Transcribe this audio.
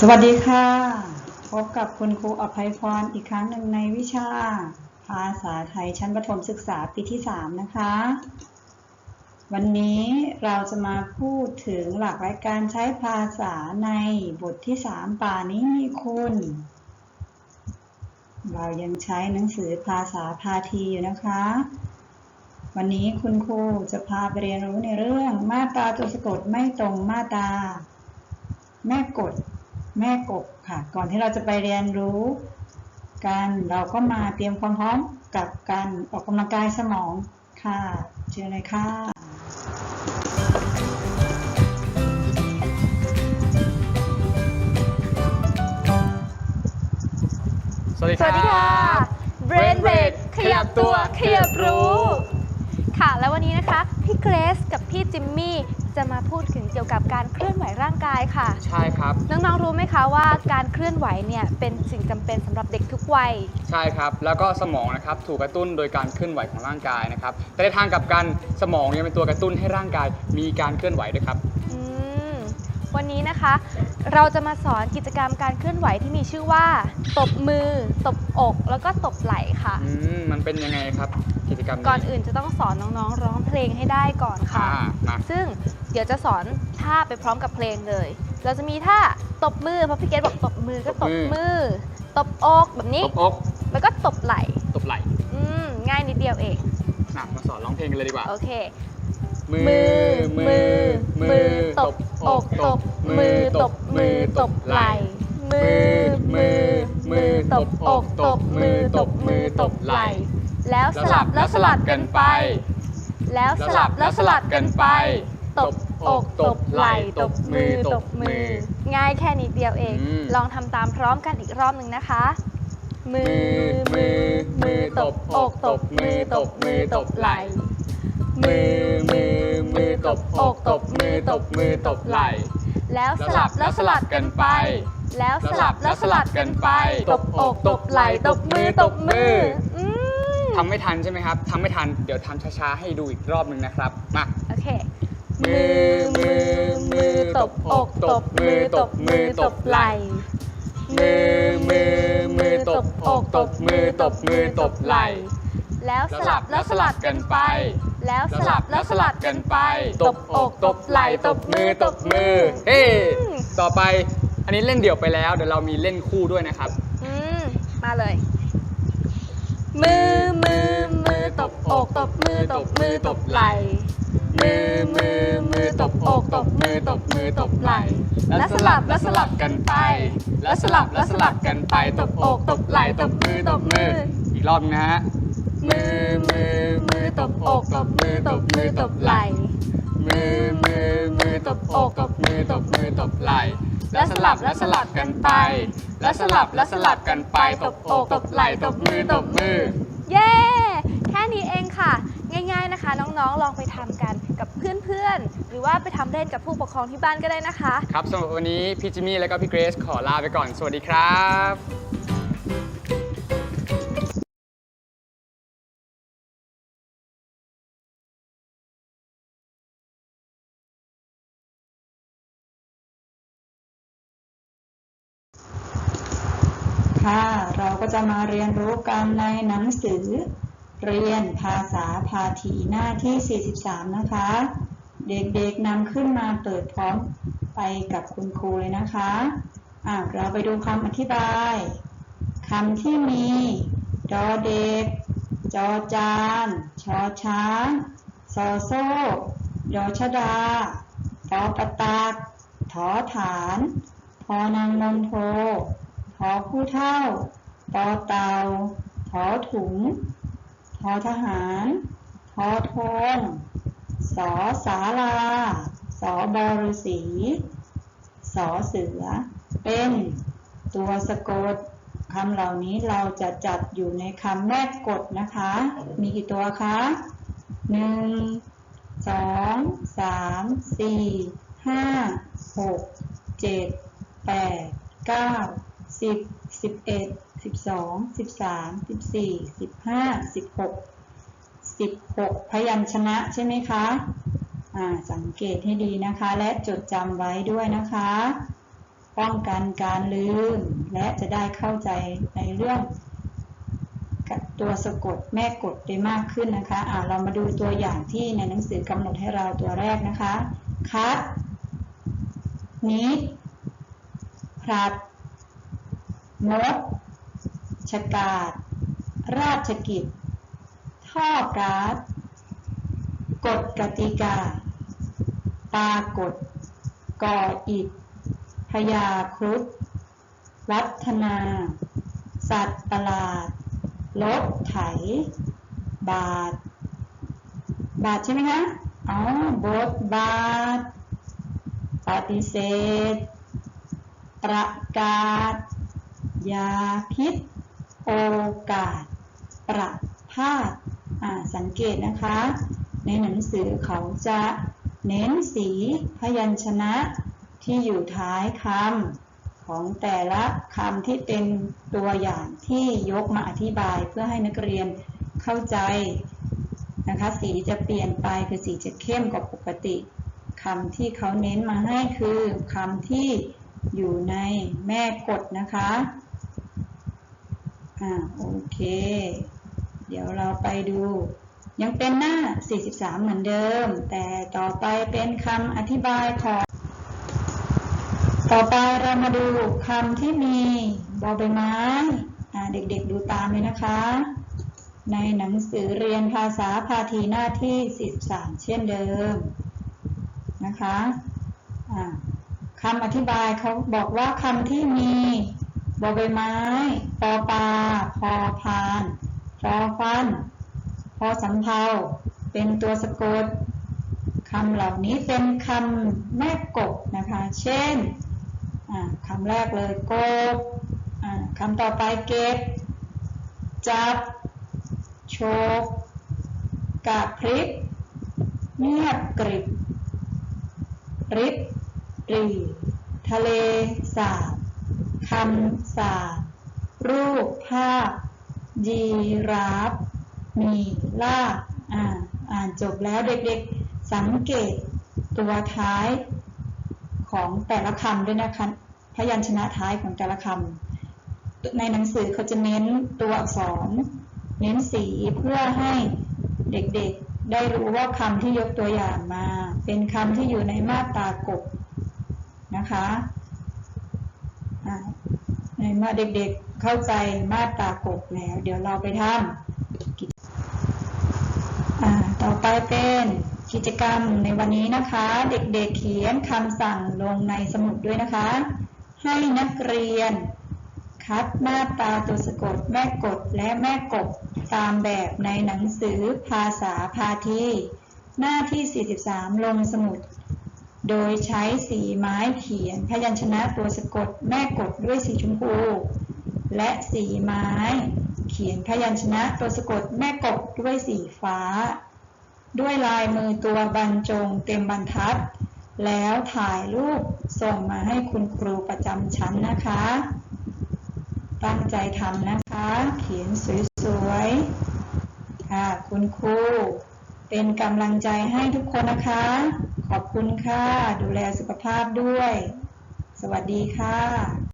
สวัสดีค่ะ พบกับคุณครูอภัยพรอีกครั้งหนึ่งในวิชา ภาษาไทยชั้นประถมศึกษาปีที่ 3 นะคะ วันนี้เราจะมาพูดถึงหลักและการใช้ภาษาในบทที่ 3 ป่านี้มีคุณ เรายังใช้หนังสือภาษาพาทีอยู่นะคะ วันนี้คุณครูจะพาไปเรียนรู้ในเรื่องมาตราตัวสะกดไม่ตรงมาตราแม่กด แม่กบค่ะ ก่อนที่เราจะไปเรียนรู้กันเราก็มาเตรียมความพร้อมกับการออกกำลังกายสมองค่ะเชิญเลยค่ะ สวัสดีสวัสดีค่ะ Brain Rate ขยับตัวขยับรู้ ค่ะ แล้ววันนี้นะคะ พี่เกรซกับพี่จิมมี่ จะมาพูดถึงเกี่ยวกับการเคลื่อนไหวร่างกายค่ะ ใช่ครับ น้องๆรู้ไหมคะว่าการเคลื่อนไหวเนี่ยเป็นสิ่งจำเป็นสำหรับเด็กทุกวัย ใช่ครับ แล้วก็สมองนะครับถูกกระตุ้นโดยการเคลื่อนไหวของร่างกายนะครับ แต่ในทางกลับกันสมองเนี่ยเป็นตัวกระตุ้นให้ร่างกายมีการเคลื่อนไหวด้วยครับ อืม วันนี้นะคะ เราจะมาสอนกิจกรรมการเคลื่อนไหวที่มีชื่อว่า ตบมือ ตบอก แล้วก็ตบไหล่ค่ะ อืมมันเป็นยังไงครับกิจกรรมก่อนอื่นจะต้องสอนน้องๆ ร้องเพลงให้ได้ก่อนค่ะ อ่ามาซึ่งเดี๋ยวจะสอนท่าไปพร้อมกับเพลงเลย เราจะมีท่าตบมือเพราะพี่เกดบอกตบมือก็ตบมือ ตบอกแบบนี้ตบอกแล้วก็ตบไหล่ ตบไหล่อืมง่ายนิดเดียวเอง นะมาสอนร้องเพลงกันเลยดีกว่า โอเค มืมือมือมือตตบ อกตบมือตบมือตบไหล่มือมือมือตบอกตบมือตบมือตบไหล่แล้วสลับแล้วสลัดกันไป แล้วสลับแล้วสลัดกันไป ตบอกตบไหล่ตบมือตบมือ ง่ายแค่นิดเดียวเองอืมลองทำตามพร้อมกันอีกรอบหนึ่งนะคะ มืมืออมืมืออมือตบอกตบมือตบมือตบไหล่มือมือมือ ตบอกตบมือตบมือตบไหล่ แล้วสลับแล้วสลัดกันไป แล้วสลับแล้วสลัดกันไป ตบอกตบไหล่ตบมือตบมืออืมทำไม่ทันใช่ไหมครับทำไม่ทันเดี๋ยวทำช้าๆให้ดูอีกรอบหนึ่งนะครับมาโอเคมือมือมือตบอกตบมือตบมือตบไหล่มือมือมือตบอกตบมือตบมือตบไหล่แล้วสลับแล้วสลัดกันไป แล้วสลับแล้วสลัดกันไป ตบอกตบไหล่ตบมือตบมือ เฮ้ต่อไปอันนี้เล่นเดี่ยวไปแล้ว เดี๋ยวเรามีเล่นคู่ด้วยนะครับ อืมมาเลย มือมือมือตบอกตบมือตบมือตบไหล่มือมือมือตบอกตบมือตบมือตบไหล่แล้วสลับแล้วสลับกันไป แล้วสลับแล้วสลับกันไป ตบอกตบไหล่ตบมือตบมือ อีกรอบนะฮะ มือมือมือตบอกตบมือตบมือตบไหล่มือมือมือตบอกตบมือตบมือตบไหล่แล้วสลับแล้วสลับกันไป แล้วสลับแล้วสลับกันไปตบอกตบไหล่ตบมือตบมือ เย้แค่นี้เองค่ะ ง่ายๆนะคะ น้องๆลองไปทำกันกับเพื่อนๆ หรือว่าไปทำเล่นกับผู้ปกครองที่บ้านก็ได้นะคะ ครับสำหรับวันนี้พี่จิมมี่และก็พี่เกรซขอลาไปก่อนสวัสดีครับ ค่ะ เราก็จะมาเรียนรู้กันในหนังสือ เรียนภาษาพาทีหน้าที่ 43 นะคะ เด็กๆนำขึ้นมาเปิดพร้อมไปกับคุณครูเลยนะคะอะเราไปดูคำอธิบายคำที่มีดอเด็ก จอจาน ชอช้างซอโซ่ดอชดาตอปะตักถอฐาน พอนางนนโท ทอผู้เท่าตอเตาทอถุงทอทหารทอทงสอสาลาสอบอฤษีสอเสือ เป็นตัวสะกดคำเหล่านี้เราจะจัดอยู่ในคำแรกกฎนะคะ มีกี่ตัวคะหนึ่งสองสามสี่ห้าหกเจ็ดแปดเก้า สิบสิบเอ็ดสิบสองสิบสามสิบสี่สิบห้าสิบหกสิบหกพยัญชนะใช่ไหมคะอ่าสังเกตให้ดีนะคะ และจดจำไว้ด้วยนะคะ ป้องกันการลืม และจะได้เข้าใจในเรื่องตัวสะกดแม่กดได้มากขึ้นนะคะอ่าเรามาดูตัวอย่างที่ในหนังสือกำหนดให้เราตัวแรกนะคะคัดนิดพลัด งดชกาดราชกิจ ท่อการ์ดกฎกติกา ปากฎก่ออิฐพยาครุฑวัฒนา สัตว์ประหลาดรถไถ บาท บาทใช่ไหมคะอ๋อบทบาท ปฏิเสธ ประกาศ ยาพิษ โอกาส ประพาสอ่าสังเกตนะคะ ในหนังสือเขาจะเน้นสีพยัญชนะที่อยู่ท้ายคำของแต่ละคำที่เป็นตัวอย่างที่ยกมาอธิบายเพื่อให้นักเรียนเข้าใจนะคะ สีจะเปลี่ยนไปคือสีจะเข้มกว่าปกติคำที่เขาเน้นมาให้คือคำที่อยู่ในแม่กฎนะคะ อ่าโอเค เดี๋ยวเราไปดู ยังเป็นหน้า 43 เหมือนเดิม แต่ต่อไปเป็นคำอธิบายของ ต่อไปเรามาดูคำที่มีบอใบไม้อ่าเด็กๆดูตามเลยนะคะ ในหนังสือเรียนภาษาพาทีหน้าที่43เช่นเดิมนะคะอ่าคำอธิบายเขาบอกว่าคำที่มี บอใบไม้ปอปลาพอพานฟอฟัน พอสำเภาเป็นตัวสะกดคำเหล่านี้เป็นคำแม่กบนะคะ เช่นคำแรกเลยกบคำต่อไปเก็บ จับ โชกกะพริบเงียบกริบริบรีทะเลสาบ คำสารูปภาพยีราฟมีลาอ่าอ่านจบแล้วเด็กๆ สังเกตตัวท้ายของแต่ละคำด้วยนะคะพยัญชนะท้ายของแต่ละคำในหนังสือเขาจะเน้นตัวอักษร เน้นสีเพื่อให้เด็กๆ ได้รู้ว่าคำที่ยกตัวอย่างมา เป็นคำที่อยู่ในมาตรากบนะคะ อ่าในเมื่อเด็กๆเข้าใจมาตรากบแล้ว เดี๋ยวเราไปทำต่อไปเป็นกิจกรรมในวันนี้นะคะ เด็กๆเขียนคำสั่งลงในสมุดด้วยนะคะ ให้นักเรียน คัดมาตราตัวสะกดแม่กดและแม่กบตามแบบในหนังสือภาษาพาทีหน้าที่ 43 ลงสมุด โดยใช้สีไม้เขียนพยัญชนะตัวสะกดแม่กดด้วยสีชมพู และสีไม้เขียนพยัญชนะตัวสะกดแม่กบด้วยสีฟ้า ด้วยลายมือตัวบรรจงเต็มบรรทัด แล้วถ่ายรูปส่งมาให้คุณครูประจำชั้นนะคะ ตั้งใจทำนะคะ เขียนสวยๆค่ะคุณครูเป็นกำลังใจให้ทุกคนนะคะ ขอบคุณค่ะ ดูแลสุขภาพด้วย สวัสดีค่ะ